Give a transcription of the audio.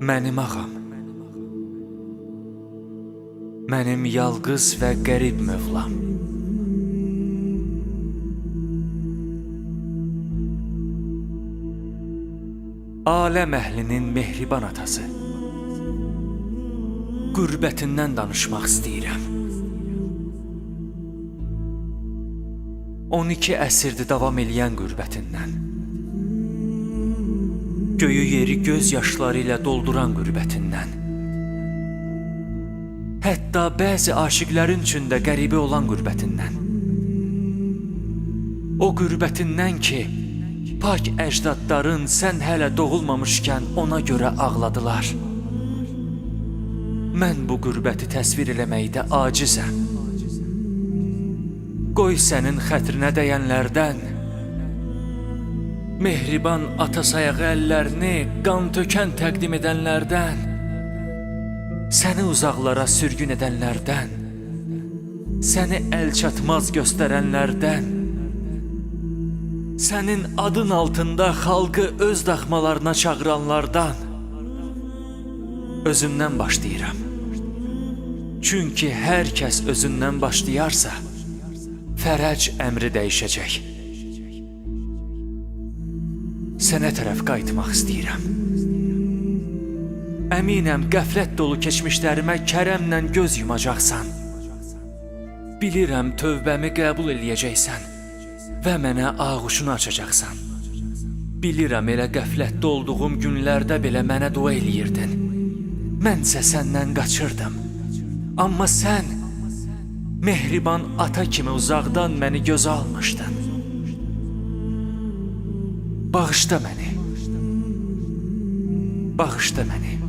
Mənim ağam. Mənim yalqız və qərib mövlam. Aləm əhlinin mehriban atası. Qürbətindən danışmaq istəyirəm. 12 əsrdir davam eləyən qürbətindən. Göyü yeri göz yaşları ilə dolduran qürbətindən. Hətta bəzi aşiqlərin üçün də qəribə olan qürbətindən. O qürbətindən ki, pak əcdadların sən hələ doğulmamışkən ona görə ağladılar. Mən bu qürbəti təsvir eləməkdə acizəm. Qoy sənin xətrinə dəyənlərdən Mehriban ata sayağı əllərini qan tökən təqdim edənlərdən Səni uzaqlara sürgün edənlərdən Səni əl çatmaz göstərənlərdən Sənin adın altında xalqı öz daxmalarına çağıranlardan Özümdən başlayıram Çünki hər kəs özündən başlayarsa Fərəc əmri dəyişəcək. Sənə tərəf qayıtmaq istəyirəm. Əminəm qəflət dolu keçmişlərimə kərəmlə göz yumacaqsan. Bilirəm tövbəmi qəbul eləyəcəksən və mənə ağuşunu açacaqsan. Bilirəm elə qəflətdə olduğum günlərdə belə mənə dua eləyirdin. Mənsə səndən qaçırdım. Amma sən mehriban ata kimi uzaqdan məni gözə almışdın. Bağışla məni. Bağışla məni.